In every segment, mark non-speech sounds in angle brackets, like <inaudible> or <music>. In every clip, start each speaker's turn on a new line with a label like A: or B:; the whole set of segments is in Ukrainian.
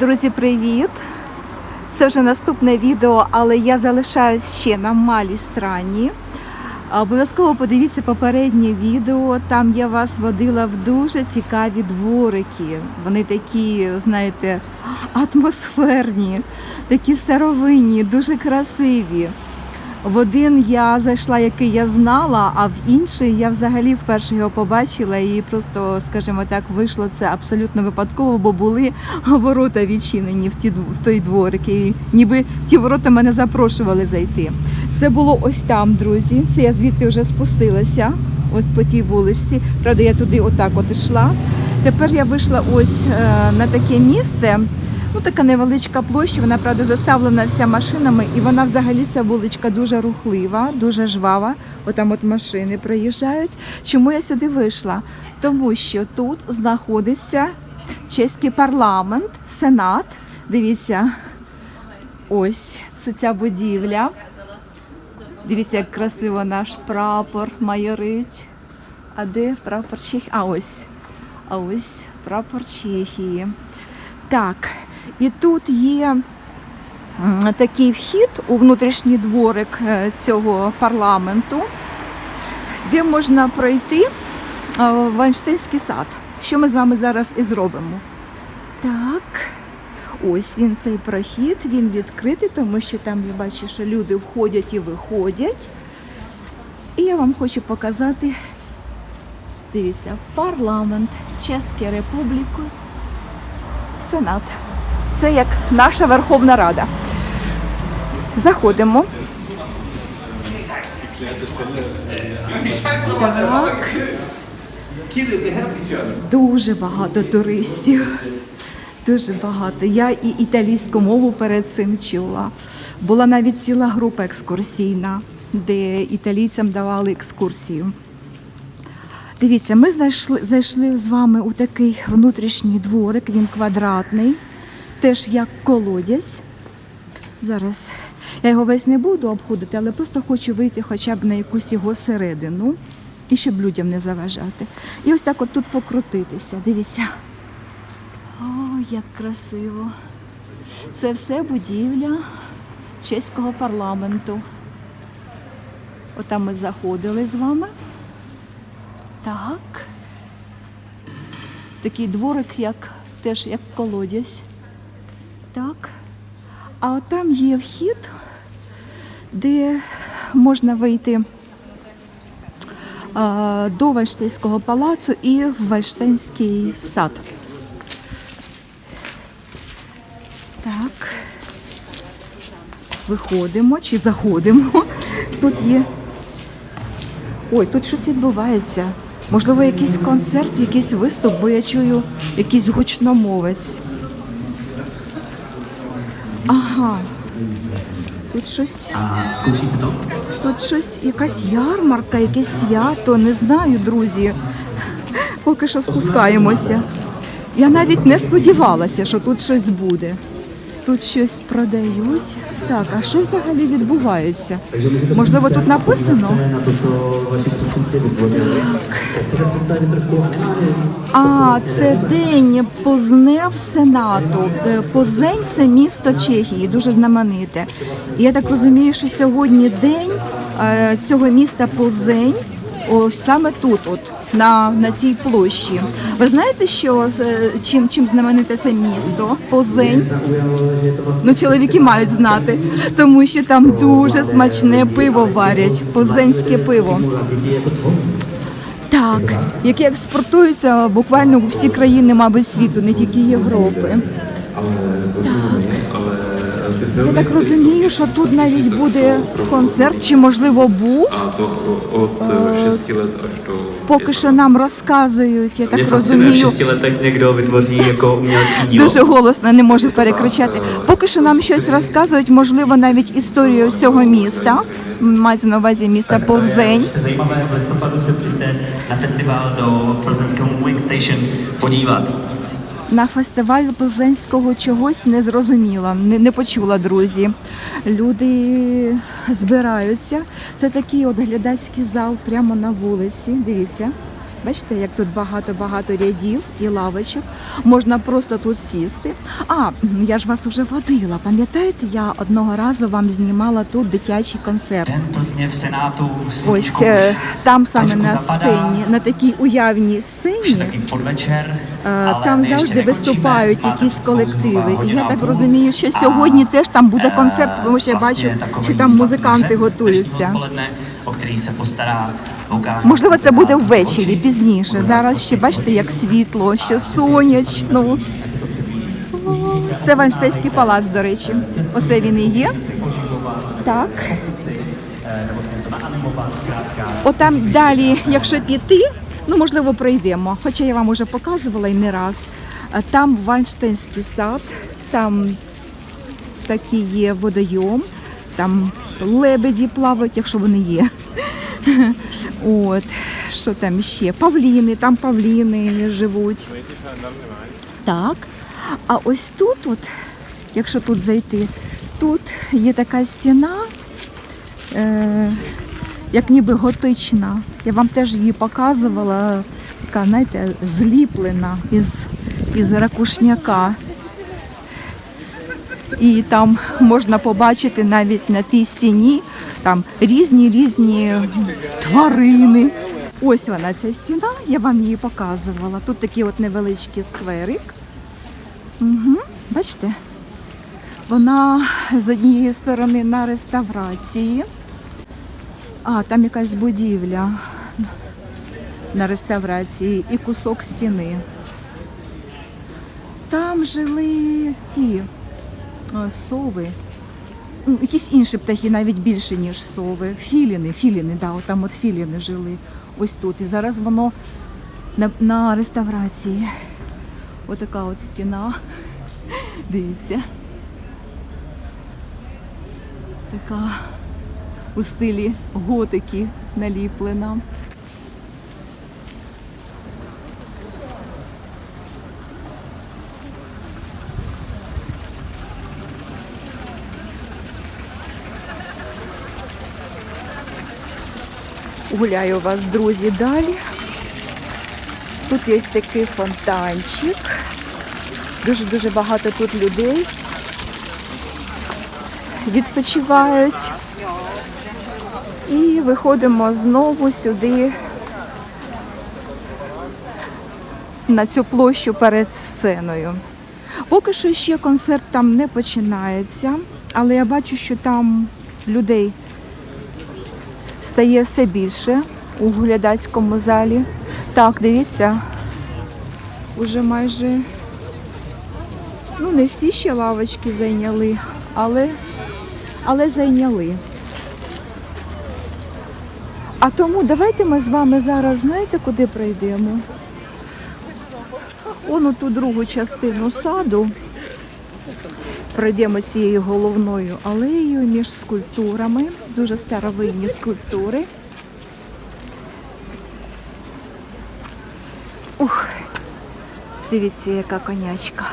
A: Друзі, привіт! Це вже наступне відео, але я залишаюсь ще на малій страні. Обов'язково подивіться попереднє відео. Там я вас водила в дуже цікаві дворики. Вони такі, знаєте, атмосферні, такі старовинні, дуже красиві. В один я зайшла, який я знала, а в інший я взагалі вперше його побачила і просто, скажімо так, вийшло це абсолютно випадково, бо були ворота відчинені в ті в той дворик. І ніби ті ворота мене запрошували зайти. Це було ось там, друзі. Це я звідти вже спустилася, от по тій вуличці. Правда, я туди отак от ішла. Тепер я вийшла ось е, на таке місце. Ну, така невеличка площа, вона правда заставлена вся машинами, і вона взагалі ця вуличка дуже рухлива, дуже жвава. Отам от машини проїжджають. Чому я сюди вийшла? Тому що тут знаходиться чеський парламент, сенат. Дивіться, ось це ця будівля. Дивіться, як красиво наш прапор майорить. А де прапор Чехії? А ось. А ось прапор Чехії. Так, і тут є такий вхід у внутрішній дворик е, цього парламенту, де можна пройти е, в Вайнштейнський сад. Що ми з вами зараз і зробимо. Так, ось він цей прохід, він відкритий, тому що там я бачу, що люди входять і виходять. І я вам хочу показати, дивіться, парламент Чеської Республіки. Сенат. Це як наша Верховна Рада. Заходимо. Так. Дуже багато туристів. Дуже багато. Я і італійську мову перед цим чула. Була навіть ціла група екскурсійна, де італійцям давали екскурсію. Дивіться, ми знайшли, зайшли з вами у такий внутрішній дворик, він квадратний, теж як колодязь. Зараз я його весь не буду обходити, але просто хочу вийти хоча б на якусь його середину і щоб людям не заважати. І ось так от тут покрутитися. Дивіться. О, як красиво. Це все будівля чеського парламенту. Отам ми заходили з вами. Так. Такий дворик, як теж як колодязь. А от там є вхід, де можна вийти до Вальштейського палацу і в Вальштейнський сад. Так. Виходимо чи заходимо. Тут є Ой, тут щось відбувається. Можливо, якийсь концерт, якийсь виступ, бо я чую якийсь гучномовець. Ага. Тут щось, тут щось, якась ярмарка, якесь свято, не знаю, друзі. Поки що спускаємося. Я навіть не сподівалася, що тут щось буде. Тут щось продають. Так, а що взагалі відбувається? Можливо, тут написано?
B: trošku
A: А, це день Познев Сенату. Е, Позень це місто Чехії, дуже знамените. Я так розумію, що сьогодні день е, цього міста Позень, ось саме тут, от на, на цій площі. Ви знаєте, що чим, чим знамените це місто? Позень? Ну, чоловіки мають знати, тому що там дуже смачне пиво варять, позенське пиво. Так, які експортуються буквально у всі країни, мабуть, світу, не тільки Європи. Я так розумію, що тут навіть буде концерт, чи можливо був.
C: A to od 6 let až.
A: Поки що нам розказують, я так розумію. Дуже голосно не можу перекричати. Поки що нам щось розказують, можливо, навіть історію цього міста. Мається на увазі міста Позень.
B: Zajímavé, v listopadu se přijďte na festival do plzeňského Moving Station podívat.
A: На фестиваль Плзенського чогось не зрозуміла, не, не почула, друзі. Люди збираються. Це такий от глядацький зал прямо на вулиці. Дивіться. Бачите, як тут багато-багато рядів і лавочок. Можна просто тут сісти. А, я ж вас вже водила. Пам'ятаєте, я одного разу вам знімала тут дитячий концерт. Ось е, там саме на сцені, на такій уявній сцені. Е, Там завжди виступають якісь колективи. І я так розумію, що сьогодні теж там буде
B: е,
A: концерт, тому що я бачу, що там музиканти готуються. Можливо, це буде ввечері, пізніше. Зараз ще бачите, як світло, ще сонячно. Це Вайнштейнський палац, до речі. Оце він і є. Так. Отам далі, якщо піти, ну можливо, пройдемо. Хоча я вам уже показувала і не раз. Там Вайнштейнський сад, там такий є водойом, там лебеді плавають, якщо вони є. <laughs> От, що там ще? Павліни, там павліни живуть. Так. А ось тут, от, якщо тут зайти, тут є така стіна, е, як ніби готична. Я вам теж її показувала, така, знаєте, зліплена із, із ракушняка. І там можна побачити навіть на тій стіні там різні різні тварини. Ось вона ця стіна, я вам її показувала. Тут такий от невеличкий скверик. Угу, бачите? Вона з однієї сторони на реставрації. А, там якась будівля на реставрації і кусок стіни. Там жили ці сови. Ну, Якісь інші птахи, навіть більше, ніж сови. Філіни, філіни, да, от там от філіни жили. Ось тут. І зараз воно на, на реставрації. Отака от стіна. Дивіться. Така у стилі готики наліплена. Гуляю вас, друзі, далі. Тут є такий фонтанчик. Дуже-дуже багато тут людей відпочивають. І виходимо знову сюди на цю площу перед сценою. Поки що ще концерт там не починається, але я бачу, що там людей стає все більше у глядацькому залі. Так, дивіться, уже майже ну не всі ще лавочки зайняли, але, але зайняли. А тому давайте ми з вами зараз знаєте, куди пройдемо? Он у ту другу частину саду. Пройдемо цією головною алеєю між скульптурами, дуже старовинні скульптури. Ух, дивіться, яка конячка.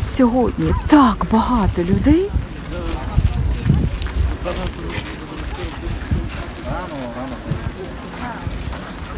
A: Сьогодні так багато людей.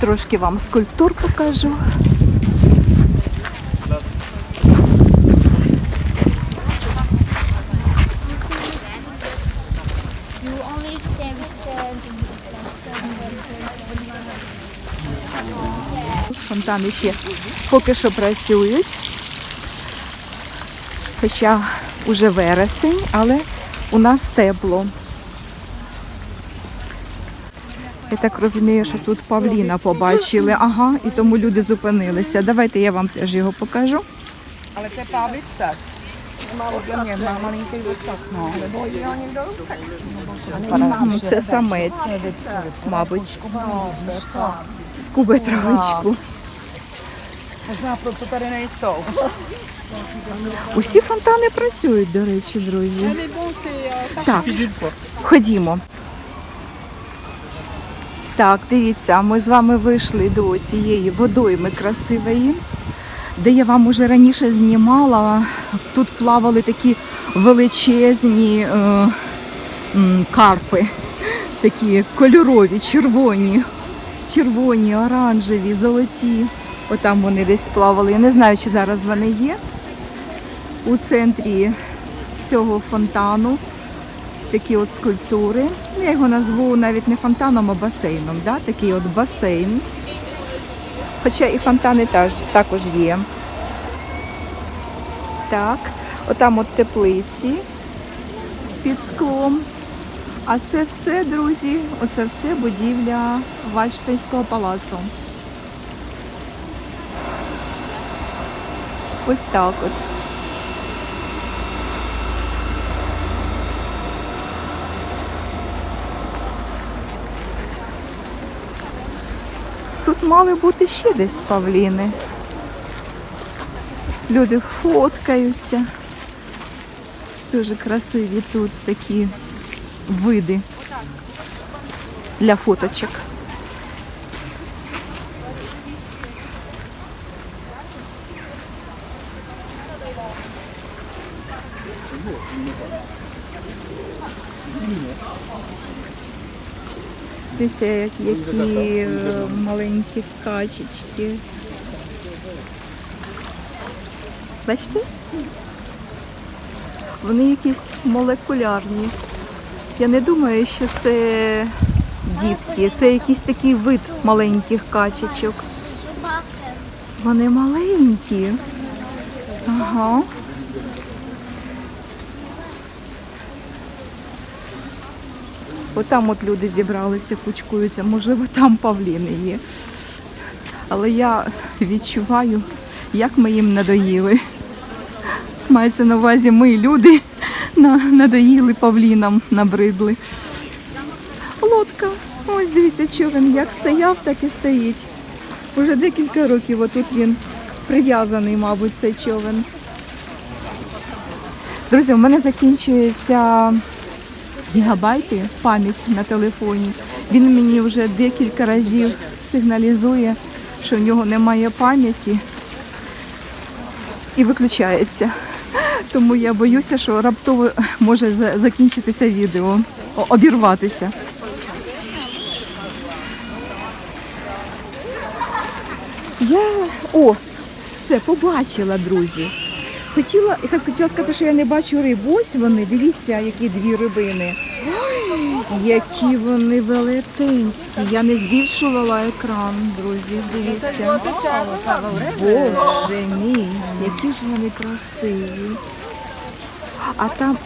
A: Трошки вам скульптур покажу. Фонтани ще поки що працюють. Хоча уже вересень, але у нас тепло. Я так розумію, що тут Павліна побачили. Ага, і тому люди зупинилися. Давайте я вам теж його покажу.
D: Na někdo
A: М, Це самець, мабуть, скубе травичку. Усі фонтани працюють, до речі, друзі. Так, ходімо. Так, дивіться, ми з вами вийшли до цієї водойми красивої. де я вам уже раніше знімала, тут плавали такі величезні е, карпи, такі кольорові, червоні, червоні, оранжеві, золоті. Отам вони десь плавали. Я не знаю, чи зараз вони є. У центрі цього фонтану такі от скульптури. Я його назву навіть не фонтаном, а басейном. Да? Такий от басейн. Хоча і фонтани також є. Так, отам от теплиці під склом. А це все, друзі, оце все будівля Вальштейнського палацу. Ось так от. Тут мали бути ще десь павліни. Люди фоткаються. Дуже красиві тут такі види для фоточок. Дивіться, як- які е, маленькі качечки. Бачите? Вони якісь молекулярні. Я не думаю, що це дітки. Це якийсь такий вид маленьких качечок. Вони маленькі. Ага. Отам от люди зібралися, кучкуються, можливо, там павліни є. Але я відчуваю, як ми їм надоїли. Мається на увазі ми, люди, надоїли павлінам, набридли. Лодка. Ось дивіться, човен як стояв, так і стоїть. Уже декілька років отут він прив'язаний, мабуть, цей човен. Друзі, у мене закінчується гігабайти пам'ять на телефоні. Він мені вже декілька разів сигналізує, що в нього немає пам'яті і виключається. Тому я боюся, що раптово може закінчитися відео, обірватися. Я о, все побачила, друзі. Хотіла, я хотіла сказати, що я не бачу риб. Ось вони, дивіться, які дві рибини. Ой, які вони велетенські. Я не збільшувала екран, друзі. Дивіться. Боже мій, які ж вони красиві. А там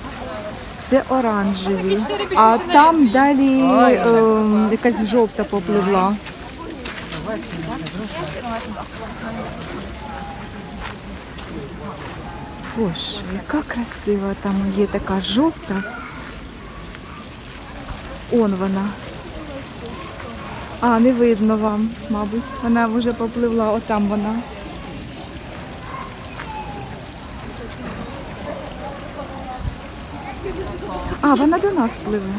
A: це оранжеві, а там далі ем, якась жовта попливла. Боже, яка красива там є така жовта. Он вона. А, не видно вам, мабуть. Вона вже попливла, отам вона. А, вона до нас пливе.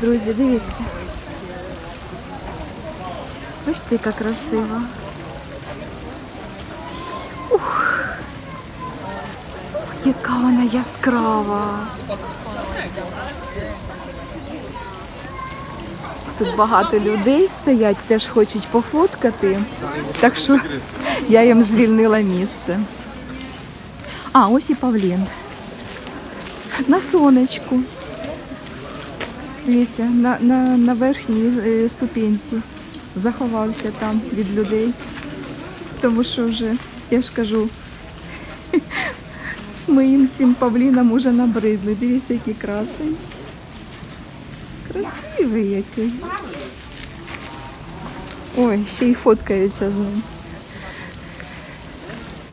A: Друзі, дивіться. Бачите, яка красива. Яка вона яскрава. Тут багато людей стоять, теж хочуть пофоткати. Так що я їм звільнила місце. А, ось і Павлін. На сонечку. Дивіться, на, на, на верхній е, ступенці заховався там від людей. Тому що вже, я ж кажу, моїм цим павлінам уже набридли. Дивіться, який краси. Красивий який. Ой, ще й фоткаються з ним.